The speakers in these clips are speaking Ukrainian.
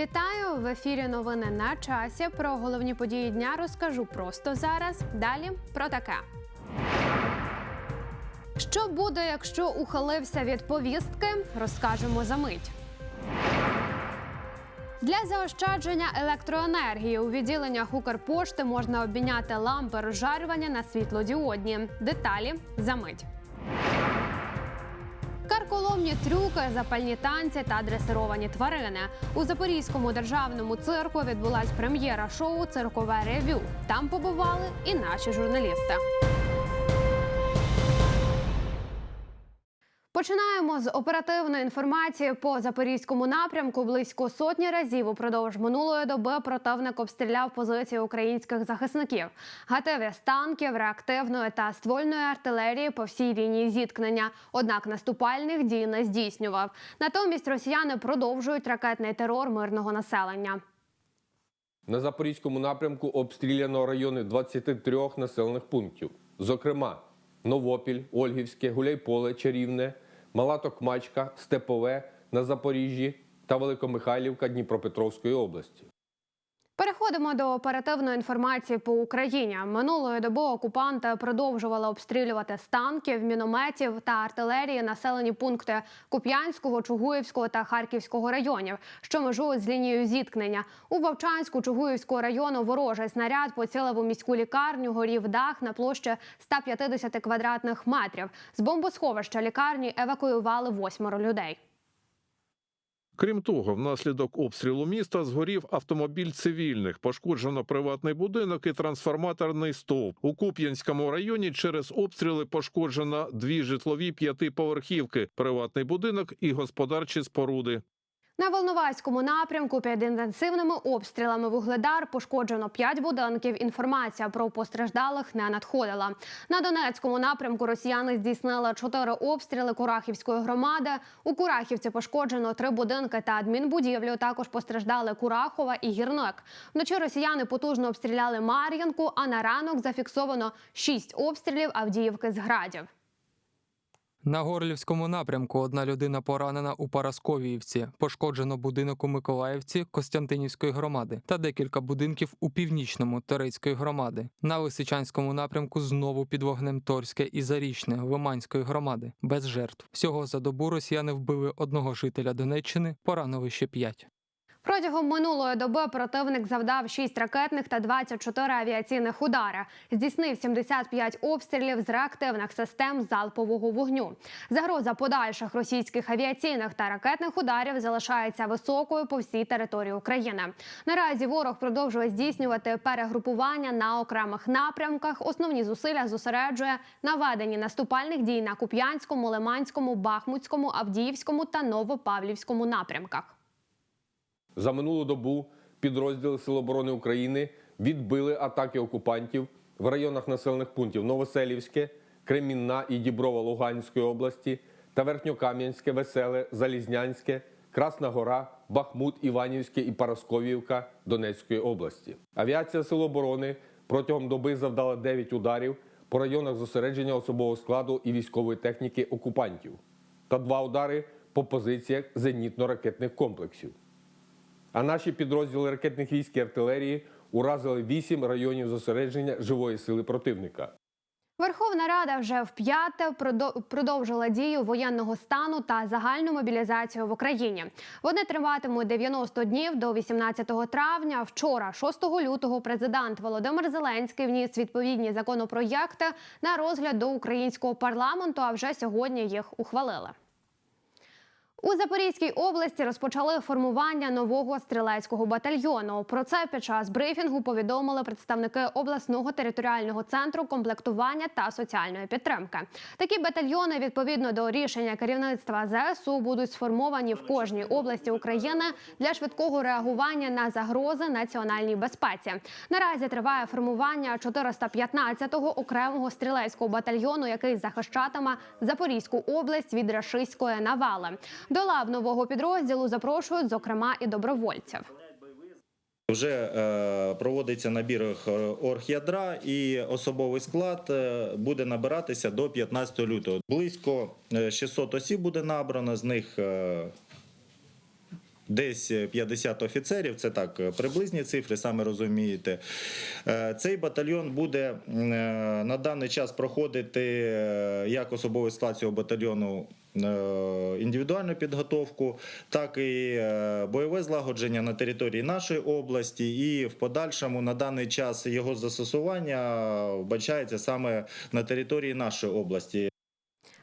Вітаю в ефірі. Новини на часі. Про головні події дня розкажу просто зараз. Далі про таке. Що буде, якщо ухилився від повістки, розкажемо за мить. Для заощадження електроенергії у відділеннях Укрпошти можна обміняти лампи розжарювання на світлодіодні. Деталі за мить. Карколомні трюки, запальні танці та дресировані тварини. У Запорізькому державному цирку відбулась прем'єра шоу Циркове ревю. Там побували і наші журналісти. Починаємо з оперативної інформації по запорізькому напрямку. Близько сотні разів упродовж минулої доби противник обстріляв позиції українських захисників. Гатеві з танків, реактивної та ствольної артилерії по всій лінії зіткнення. Однак наступальних дій не здійснював. Натомість росіяни продовжують ракетний терор мирного населення. На запорізькому напрямку обстріляно райони 23 населених пунктів, зокрема Новопіль, Ольгівське, Гуляйполе, Чарівне, Мала Токмачка, Степове на Запоріжжі та Великомихайлівка Дніпропетровської області. Переходимо до оперативної інформації по Україні. Минулої доби окупанти продовжували обстрілювати з танків, мінометів та артилерії населені пункти Куп'янського, Чугуївського та Харківського районів, що межують з лінією зіткнення. У Вовчанську Чугуївського району ворожий снаряд поцілив у міську лікарню, горів дах на площі 150 квадратних метрів. З бомбосховища лікарні евакуювали восьмеро людей. Крім того, внаслідок обстрілу міста згорів автомобіль цивільних, пошкоджено приватний будинок і трансформаторний стовп. У Куп'янському районі через обстріли пошкоджено дві житлові п'ятиповерхівки, приватний будинок і господарчі споруди. На Волноваському напрямку під інтенсивними обстрілами вугледар пошкоджено 5 будинків. Інформація про постраждалих не надходила. На Донецькому напрямку росіяни здійснили 4 обстріли Курахівської громади. У Курахівці пошкоджено 3 будинки та адмінбудівлю. Також постраждали Курахова і Гірник. Вночі росіяни потужно обстріляли Мар'їнку, а на ранок зафіксовано 6 обстрілів Авдіївки з градів. На Горлівському напрямку одна людина поранена у Парасковіївці. Пошкоджено будинок у Миколаївці Костянтинівської громади та декілька будинків у північному Торецької громади. На Лисичанському напрямку знову під вогнем Торське і Зарічне Лиманської громади без жертв. Всього за добу росіяни вбили одного жителя Донеччини, поранили ще п'ять. Протягом минулої доби противник завдав 6 ракетних та 24 авіаційних удари. Здійснив 75 обстрілів з реактивних систем залпового вогню. Загроза подальших російських авіаційних та ракетних ударів залишається високою по всій території України. Наразі ворог продовжує здійснювати перегрупування на окремих напрямках. Основні зусилля зосереджує на веденні наступальних дій на Куп'янському, Лиманському, Бахмутському, Авдіївському та Новопавлівському напрямках. За минулу добу підрозділи Сил оборони України відбили атаки окупантів в районах населених пунктів Новоселівське, Кремінна і Діброва Луганської області та Верхньокам'янське, Веселе, Залізнянське, Красна Гора, Бахмут, Іванівське і Парасковіївка Донецької області. Авіація Сил оборони протягом доби завдала 9 ударів по районах зосередження особового складу і військової техніки окупантів та два удари по позиціях зенітно-ракетних комплексів. А наші підрозділи ракетних військ і артилерії уразили вісім районів зосередження живої сили противника. Верховна Рада вже вп'яте продо- продовжила дію воєнного стану та загальну мобілізацію в Україні. Вони триватимуть 90 днів до 18 травня. Вчора, 6 лютого, президент Володимир Зеленський вніс відповідні законопроєкти на розгляд до українського парламенту. А вже сьогодні їх ухвалили. У Запорізькій області розпочали формування нового стрілецького батальйону. Про це під час брифінгу повідомили представники обласного територіального центру комплектування та соціальної підтримки. Такі батальйони, відповідно до рішення керівництва ЗСУ, будуть сформовані в кожній області України для швидкого реагування на загрози національній безпеці. Наразі триває формування 415-го окремого стрілецького батальйону, який захищатиме Запорізьку область від рашистської навали. До лав нового підрозділу запрошують, зокрема, і добровольців. Вже е, проводиться набір е, оргядра і особовий склад е, буде набиратися до 15 лютого. Близько е, 600 осіб буде набрано, з них десь 50 офіцерів. Це так приблизні цифри, саме розумієте. Цей батальйон буде на даний час проходити як особовий склад цього батальйону. Е, Індивідуальну підготовку, так і е, бойове злагодження на території нашої області, і в подальшому на даний час його застосування вбачається саме на території нашої області.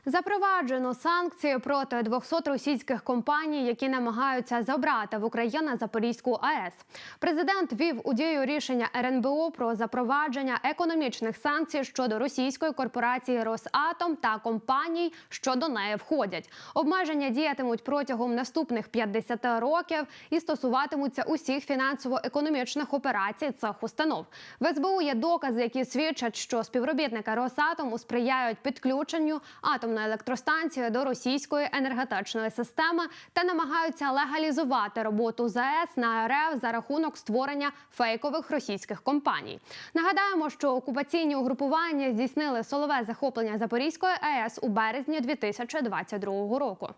Запроваджено санкції проти 200 російських компаній, які намагаються забрати в Україну Запорізьку АЕС. Президент вів у дію рішення РНБО про запровадження економічних санкцій щодо російської корпорації Росатом та компаній, що до неї входять. Обмеження діятимуть протягом наступних 50 років і стосуватимуться усіх фінансово-економічних операцій цих установ. В СБУ є докази, які свідчать, що співробітники Росатому сприяють підключенню атомної електростанції до російської енергетичної системи та намагаються легалізувати роботу ЗАЕС на РФ за рахунок створення фейкових російських компаній. Нагадаємо, що окупаційні угрупування здійснили солове захоплення Запорізької АЕС у березні 2022 року.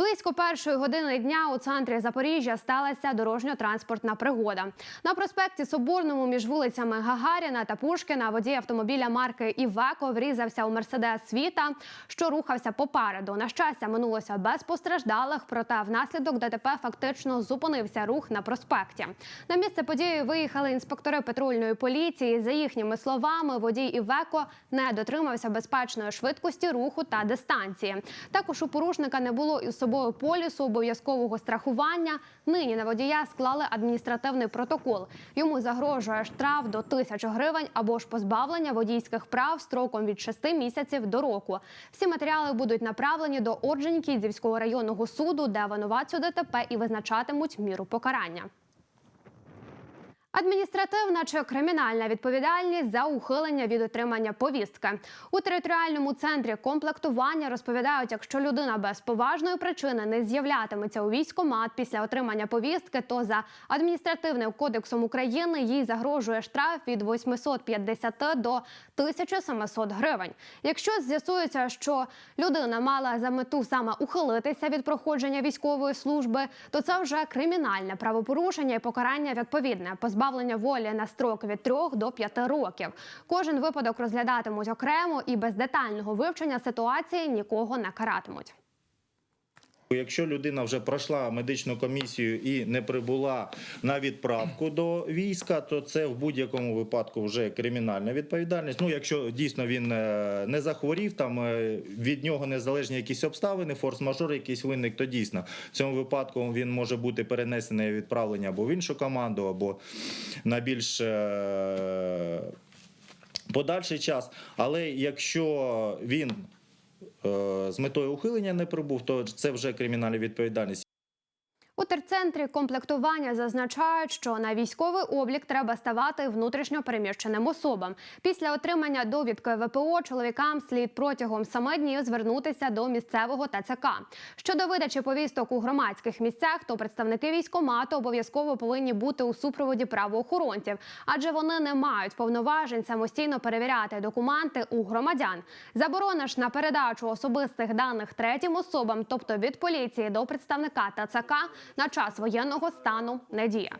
Близько першої години дня у центрі Запоріжжя сталася дорожньо-транспортна пригода. На проспекті Соборному між вулицями Гагаріна та Пушкіна водій автомобіля марки Івеко врізався у мерседес світа, що рухався попереду. На щастя, минулося без постраждалих, проте внаслідок ДТП фактично зупинився рух на проспекті. На місце події виїхали інспектори патрульної поліції. За їхніми словами, водій Івеко не дотримався безпечної швидкості руху та дистанції. Також у порушника не було із собою полісу обов'язкового страхування. Нині на водія склали адміністративний протокол. Йому загрожує штраф до тисячі гривень або ж позбавлення водійських прав строком від 6 місяців до року. Всі матеріали будуть направлені до Орджонікідзівського районного суду, де винуватцю ДТП і визначатимуть міру покарання. Адміністративна чи кримінальна відповідальність за ухилення від отримання повістки у територіальному центрі комплектування розповідають, якщо людина без поважної причини не з'являтиметься у військкомат після отримання повістки, то за адміністративним кодексом України їй загрожує штраф від 850 до 1700 гривень. Якщо з'ясується, що людина мала за мету саме ухилитися від проходження військової служби, то це вже кримінальне правопорушення і покарання відповідне позбавлення волі на строк від 3 до 5 років. Кожен випадок розглядатимуть окремо і без детального вивчення ситуації нікого не каратимуть. Якщо людина вже пройшла медичну комісію і не прибула на відправку до війська, то це в будь-якому випадку вже кримінальна відповідальність. Ну, якщо дійсно він е, не захворів, там е, від нього незалежні якісь обставини, форс-мажор якийсь виник, то дійсно в цьому випадку він може бути перенесений відправлення або в іншу команду, або на більш е, подальший час. Але якщо він з метою ухилення не прибув, то це вже кримінальна відповідальність. У терцентрі комплектування зазначають, що на військовий облік треба ставати внутрішньо переміщеним особам. Після отримання довідки ВПО чоловікам слід протягом семи днів звернутися до місцевого ТЦК. Щодо видачі повісток у громадських місцях, то представники військкомату обов'язково повинні бути у супроводі правоохоронців, адже вони не мають повноважень самостійно перевіряти документи у громадян. Заборона ж на передачу особистих даних третім особам, тобто від поліції до представника ТЦК, на час воєнного стану не діє.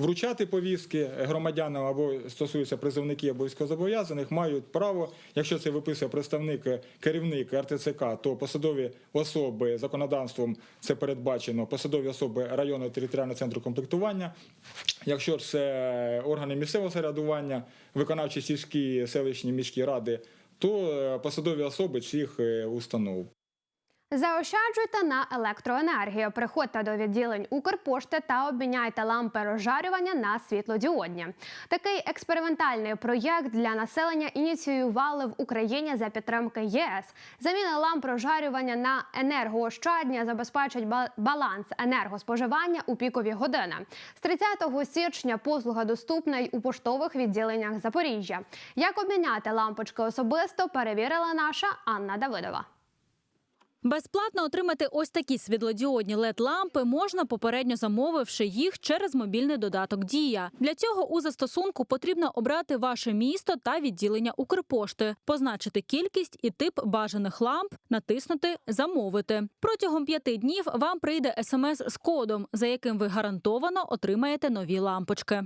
Вручати повістки громадянам або стосуються призовників або військовозобов'язаних, мають право, якщо це виписує представник, керівник РТЦК, то посадові особи законодавством це передбачено, посадові особи районного територіального центру комплектування. Якщо це органи місцевого самоврядування, виконавчі сільські селищні міські ради, то е, посадові особи цих е, установ. Заощаджуйте на електроенергію. Приходьте до відділень Укрпошти та обміняйте лампи розжарювання на світлодіодні. Такий експериментальний проєкт для населення ініціювали в Україні за підтримки ЄС. Заміна ламп розжарювання на енергоощадні забезпечить ба- баланс енергоспоживання у пікові години. З 30 січня послуга доступна й у поштових відділеннях Запоріжжя. Як обміняти лампочки особисто, перевірила наша Анна Давидова. Безплатно отримати ось такі світлодіодні led лампи можна попередньо замовивши їх через мобільний додаток Дія. Для цього у застосунку потрібно обрати ваше місто та відділення Укрпошти, позначити кількість і тип бажаних ламп, натиснути Замовити. Протягом п'яти днів вам прийде смс з кодом, за яким ви гарантовано отримаєте нові лампочки.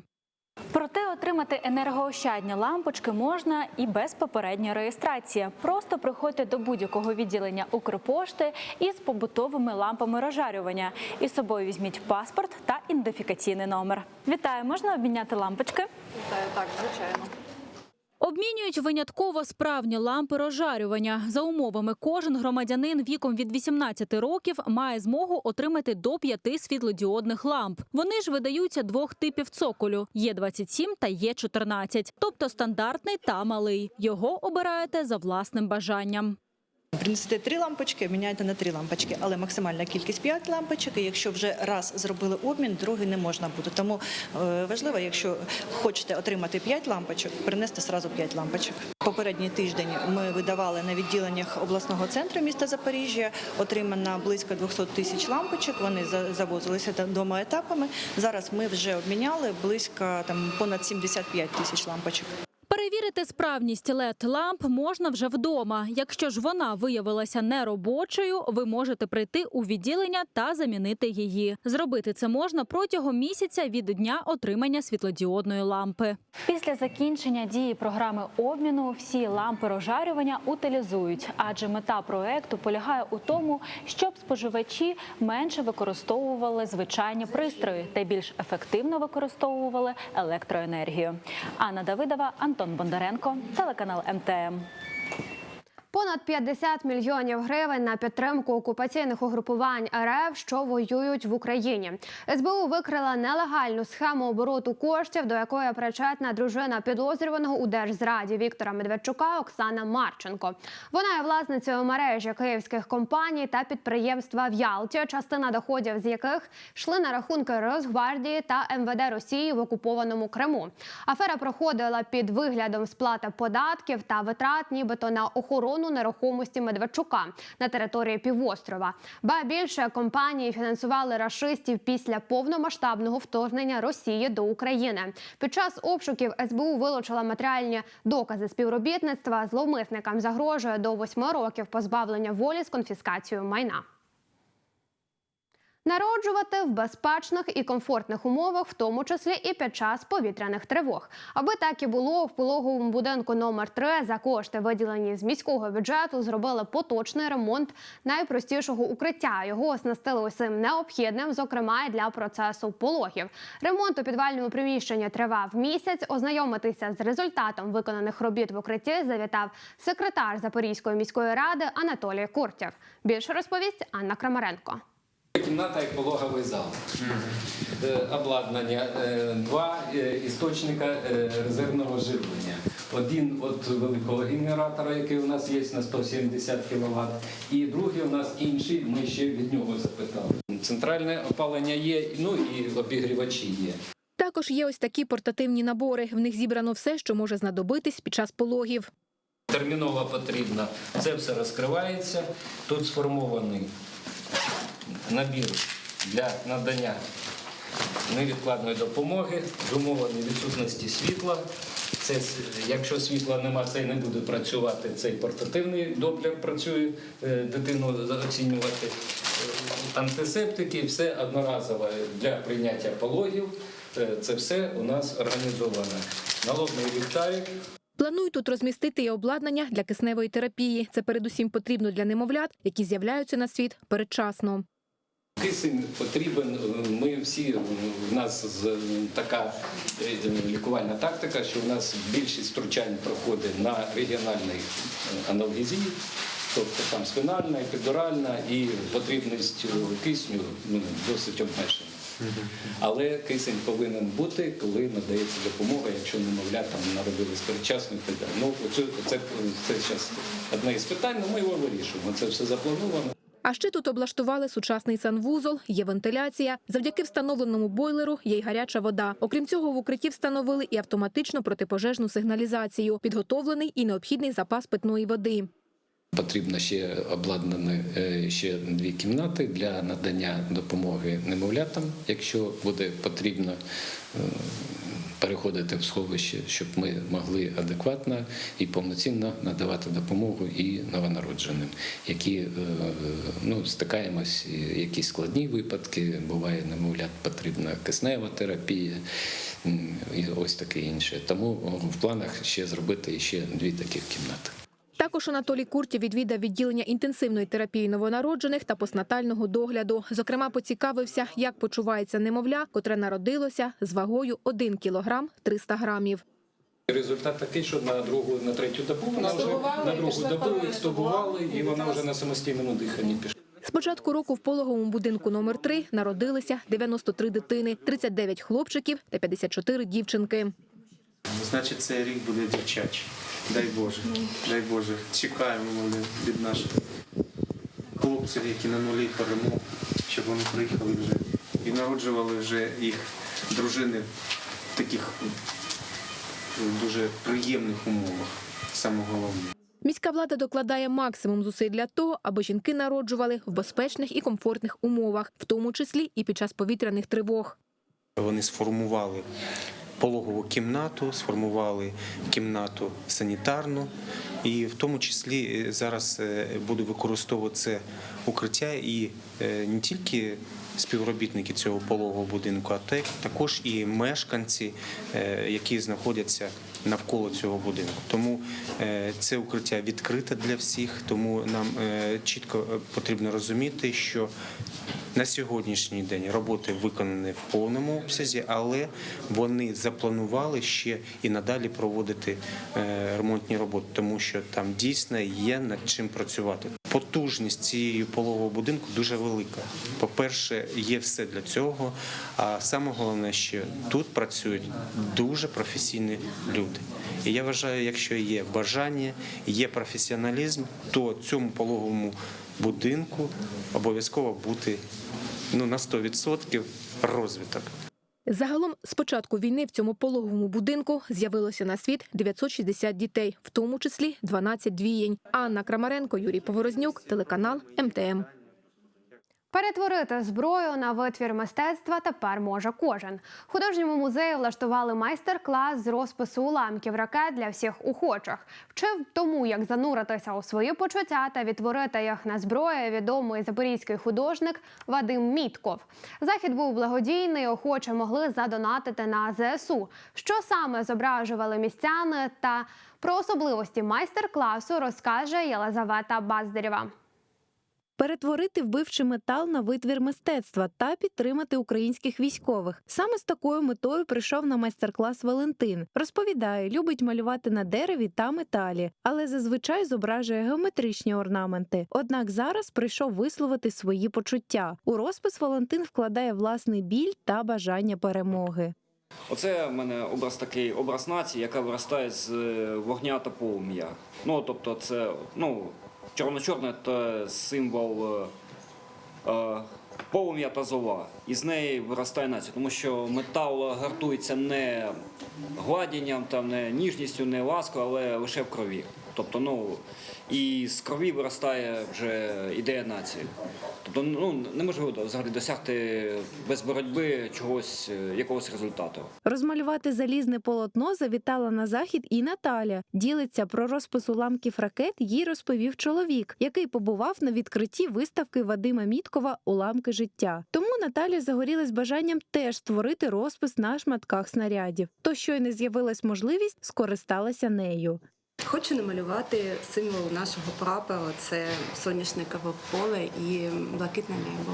Проте отримати енергоощадні лампочки можна і без попередньої реєстрації. Просто приходьте до будь-якого відділення Укрпошти із побутовими лампами розжарювання. Із собою візьміть паспорт та ідентифікаційний номер. Вітаю, можна обміняти лампочки? Вітаю, Так, звичайно. Обмінюють винятково справні лампи розжарювання. За умовами, кожен громадянин віком від 18 років має змогу отримати до п'яти світлодіодних ламп. Вони ж видаються двох типів цоколю: є 27 та є 14, тобто стандартний та малий. Його обираєте за власним бажанням. Принесете три лампочки, міняйте на три лампочки, але максимальна кількість 5 лампочок. І якщо вже раз зробили обмін, другий не можна буде. Тому е, важливо, якщо хочете отримати 5 лампочок, принести сразу 5 лампочок. Попередній тиждень ми видавали на відділеннях обласного центру міста Запоріжжя. Отримано близько 200 тисяч лампочок. Вони завозилися двома етапами. Зараз ми вже обміняли близько понад 75 тисяч лампочок. Перевірити справність led ламп можна вже вдома. Якщо ж вона виявилася неробочою, ви можете прийти у відділення та замінити її. Зробити це можна протягом місяця від дня отримання світлодіодної лампи. Після закінчення дії програми обміну всі лампи розжарювання утилізують, адже мета проекту полягає у тому, щоб споживачі менше використовували звичайні пристрої та більш ефективно використовували електроенергію. Анна Давидова, Антон Бондаренко, телеканал МТМ. Понад 50 мільйонів гривень на підтримку окупаційних угрупувань РФ, що воюють в Україні. СБУ викрила нелегальну схему обороту коштів, до якої причетна дружина підозрюваного у держзраді Віктора Медведчука Оксана Марченко. Вона є власницею мережі київських компаній та підприємства в Ялті, частина доходів з яких йшли на рахунки Росгвардії та МВД Росії в окупованому Криму. Афера проходила під виглядом сплати податків та витрат, нібито на охорону нерухомості Медведчука на території півострова. Ба більше компанії фінансували рашистів після повномасштабного вторгнення Росії до України. Під час обшуків СБУ вилучила матеріальні докази співробітництва. Зловмисникам загрожує до восьми років позбавлення волі з конфіскацією майна. Народжувати в безпечних і комфортних умовах, в тому числі і під час повітряних тривог, аби так і було в пологовому будинку номер 3 за кошти, виділені з міського бюджету, зробили поточний ремонт найпростішого укриття. Його оснастили усім необхідним, зокрема і для процесу пологів. Ремонт у підвальному приміщенні тривав місяць. Ознайомитися з результатом виконаних робіт в укритті завітав секретар Запорізької міської ради Анатолій Куртєв. Більше розповість Анна Крамаренко. Кімната і пологовий зал. Е, Обладнання. Е, Два е, істочника резервного живлення. Один від великого генератора, який у нас є на 170 кВт, і другий у нас інший, ми ще від нього запитали. Центральне опалення є, ну і обігрівачі є. Також є ось такі портативні набори. В них зібрано все, що може знадобитись під час пологів. Терміново потрібно. Це все розкривається. Тут сформований набір для надання невідкладної допомоги, зумовлений відсутності світла. Це якщо світла нема, цей не буде працювати. Цей портативний доплер працює, е, дитину оцінювати. Е, Антисептики, все одноразове для прийняття пологів. Е, Це все у нас організовано. Налобний ліхтарик, Планують тут розмістити і обладнання для кисневої терапії. Це передусім потрібно для немовлят, які з'являються на світ передчасно. Кисень потрібен. Ми всі в нас така е, лікувальна тактика, що у нас більшість втручань проходить на регіональній е, аналгезії, тобто там спинальна, епідуральна і потрібність кисню ну, досить обмежена. Але кисень повинен бути, коли надається допомога, якщо немовля там народились передчасно і так далі. Ну, це, це зараз одне із питань, але ми його вирішуємо. Це все заплановано. А ще тут облаштували сучасний санвузол, є вентиляція. Завдяки встановленому бойлеру є й гаряча вода. Окрім цього, в укритті встановили і автоматичну протипожежну сигналізацію, підготовлений і необхідний запас питної води. Потрібно ще обладнані е, ще дві кімнати для надання допомоги немовлятам, якщо буде потрібно е, переходити в сховище, щоб ми могли адекватно і повноцінно надавати допомогу і новонародженим, які е, ну, стикаємось, якісь складні випадки. Буває немовлят потрібна киснева терапія і ось таке інше. Тому в планах ще зробити ще дві таких кімнати. Також Анатолій Куртів відвідав відділення інтенсивної терапії новонароджених та постнатального догляду. Зокрема, поцікавився, як почувається немовля, котре народилося з вагою 1 кілограм 300 грамів. Результат такий, що на другу, на третю добу вона вже на другу добу стовбували, і вона вже на самостійному диханні пішла. З початку року в пологовому будинку номер 3 народилися 93 дитини, 39 хлопчиків та 54 дівчинки. Значить, цей рік буде дівчачий. Дай Боже, дай Боже. Чекаємо ми від наших хлопців, які на нулі перемог, щоб вони приїхали вже і народжували вже їх дружини в таких дуже приємних умовах. Саме головне. Міська влада докладає максимум зусиль для того, аби жінки народжували в безпечних і комфортних умовах, в тому числі і під час повітряних тривог. Вони сформували пологову кімнату, сформували кімнату санітарну, і в тому числі е, зараз е, буде використовувати це укриття і е, не тільки співробітники цього пологового будинку, а також і мешканці, які знаходяться навколо цього будинку. Тому це укриття відкрите для всіх. Тому нам чітко потрібно розуміти, що на сьогоднішній день роботи виконані в повному обсязі, але вони запланували ще і надалі проводити е, ремонтні роботи, тому що там дійсно є над чим працювати. Потужність цієї пологового будинку дуже велика. По-перше, є все для цього. А саме головне, що тут працюють дуже професійні люди. І я вважаю, якщо є бажання, є професіоналізм, то цьому пологовому будинку обов'язково бути ну, на 100% розвиток. Загалом з початку війни в цьому пологовому будинку з'явилося на світ 960 дітей, в тому числі 12 двієнь. Анна Крамаренко, Юрій Поворознюк, телеканал МТМ. Перетворити зброю на витвір мистецтва тепер може кожен. Художньому музеї влаштували майстер-клас з розпису уламків ракет для всіх охочих. Вчив тому, як зануритися у свої почуття та відтворити їх на зброї відомий запорізький художник Вадим Мітков. Захід був благодійний, охочі могли задонатити на ЗСУ. Що саме зображували містяни та про особливості майстер-класу розкаже Єлизавета Баздарєва. Перетворити вбивчий метал на витвір мистецтва та підтримати українських військових. Саме з такою метою прийшов на майстер-клас Валентин. Розповідає, любить малювати на дереві та металі, але зазвичай зображує геометричні орнаменти. Однак зараз прийшов висловити свої почуття. У розпис Валентин вкладає власний біль та бажання перемоги. Оце в мене образ такий образ нації, яка виростає з е, вогня та полум'я. Ну тобто, це ну, чорно-чорне це символ е, е, полум'я та зола. І з неї виростає нація, тому що метал гартується не гладінням, там, не ніжністю, не ласкою, але лише в крові. Тобто, ну і з крові виростає вже ідея нації. Тобто, ну неможливо взагалі досягти без боротьби чогось, е, якогось результату. Розмалювати залізне полотно завітала на захід і Наталя. Ділиться про розпис уламків ракет. Їй розповів чоловік, який побував на відкритті виставки Вадима Міткова Уламки життя. Тому Наталя загорілась бажанням теж створити розпис на шматках снарядів. То щойно з'явилась можливість, скористалася нею. Хочу намалювати символ нашого прапору це соняшникове поле і блакитне небо.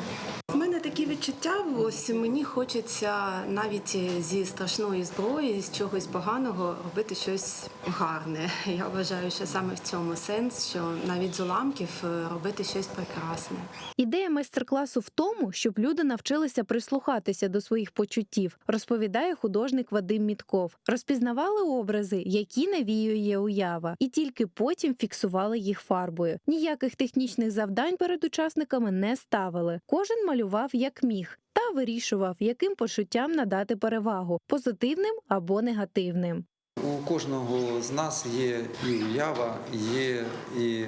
У мене такі відчуття, ось мені хочеться навіть зі страшної зброї, з чогось поганого робити щось гарне. Я вважаю, що саме в цьому сенс, що навіть з уламків е, робити щось прекрасне. Ідея майстер-класу в тому, щоб люди навчилися прислухатися до своїх почуттів, розповідає художник Вадим Мітков. Розпізнавали образи, які навіює уява, і тільки потім фіксували їх фарбою. Ніяких технічних завдань перед учасниками не ставили. Кожен малював як міг. Та вирішував, яким почуттям надати перевагу позитивним або негативним. У кожного з нас є і уява, є і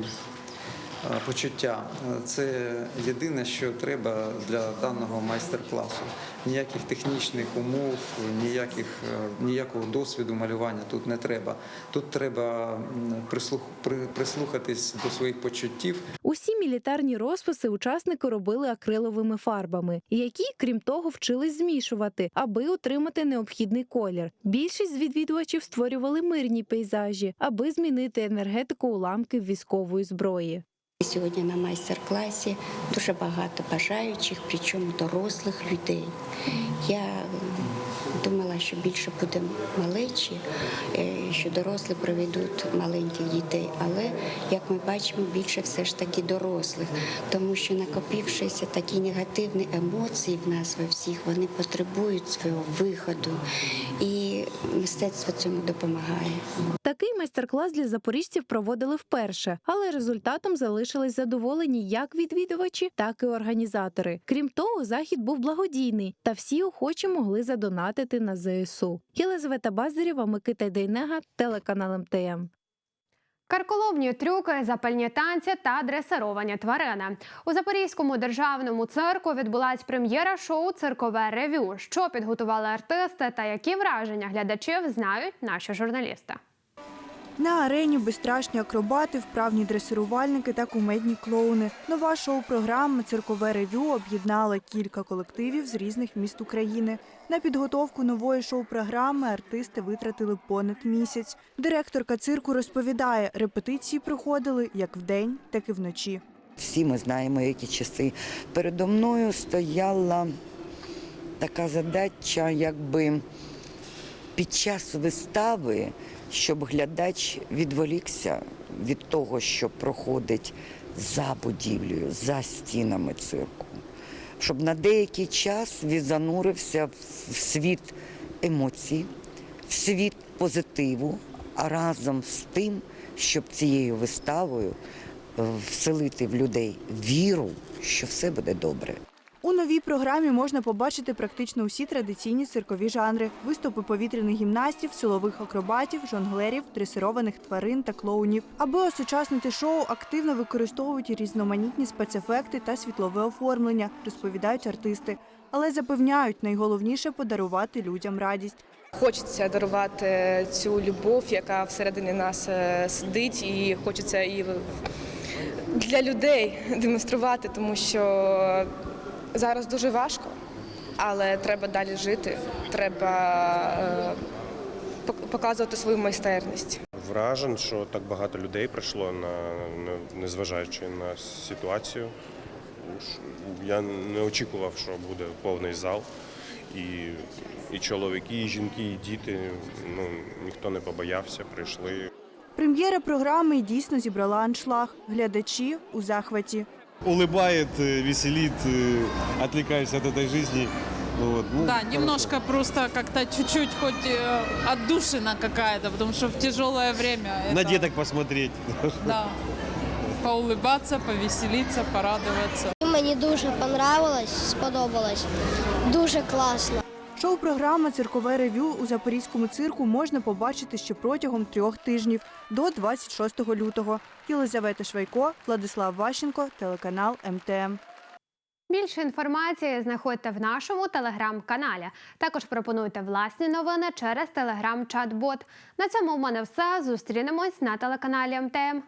почуття. Е, Це єдине, що треба для даного майстер-класу. Ніяких технічних умов, ніяких, е, ніякого досвіду малювання тут не треба. Тут треба прислухатись до своїх почуттів. Усі мілітарні розписи учасники робили акриловими фарбами, які, крім того, вчились змішувати, аби отримати необхідний колір. Більшість з відвідувачів створювали мирні пейзажі, аби змінити енергетику уламків військової зброї. Сьогодні на майстер-класі дуже багато бажаючих, причому дорослих людей. Я думала, що більше буде малечі, е, що дорослі проведуть маленьких дітей, але як ми бачимо, більше все ж таки дорослих, тому що накопившися такі негативні емоції в нас во всіх, вони потребують свого виходу, і мистецтво цьому допомагає. Такий майстер-клас для запоріжців проводили вперше, але результатом залишились задоволені як відвідувачі, так і організатори. Крім того, захід був благодійний, та всі охочі могли задонатити на ЗСУ. Єлизавета Базарєва, Микита Дейнега, телеканал МТМ. Карколомні трюки, запальні танці та дресировані тварини. У Запорізькому державному цирку відбулась прем'єра шоу Циркове ревю. Що підготували артисти та які враження глядачів знають наші журналісти. На арені безстрашні акробати, вправні дресирувальники та кумедні клоуни. Нова шоу-програма Циркове ревю об'єднала кілька колективів з різних міст України. На підготовку нової шоу-програми артисти витратили понад місяць. Директорка цирку розповідає, репетиції проходили як вдень, так і вночі. Всі ми знаємо, які часи. Передо мною стояла така задача, якби під час вистави, щоб глядач відволікся від того, що проходить за будівлею, за стінами цирку, щоб на деякий час він занурився в світ емоцій, в світ позитиву, а разом з тим, щоб цією виставою е, вселити в людей віру, що все буде добре. У новій програмі можна побачити практично усі традиційні циркові жанри: виступи повітряних гімнастів, силових акробатів, жонглерів, дресированих тварин та клоунів. Аби осучаснити шоу, активно використовують різноманітні спецефекти та світлове оформлення, розповідають артисти. Але запевняють, найголовніше подарувати людям радість. Хочеться дарувати цю любов, яка всередині нас е, сидить, і хочеться її для людей демонструвати, тому що зараз дуже важко, але треба далі жити, треба е, показувати свою майстерність. Вражен, що так багато людей прийшло на незважаючи на ситуацію. Я не очікував, що буде повний зал. І, і чоловіки, і жінки, і діти. Ну ніхто не побоявся, прийшли. Прем'єра програми дійсно зібрала аншлаг. Глядачі у захваті улыбает, э, веселит, э, отвлекаешься от этой жизни. Вот. Ну, Да, хорошо. немножко просто как-то чуть-чуть хоть э, отдушина какая-то, потому что в тяжелое время На это, деток посмотреть. да, поулыбаться, повеселиться, порадоваться. Мені дуже понравилось, сподобалось. Дуже класно. Шоу-програма Циркове ревю у Запорізькому цирку можна побачити ще протягом трьох тижнів до 26 лютого. Єлизавета Швайко, Владислав Ващенко, телеканал МТМ. Більше інформації знаходьте в нашому телеграм-каналі. Також пропонуйте власні новини через телеграм-чат-бот. На цьому в мене все. Зустрінемось на телеканалі МТМ.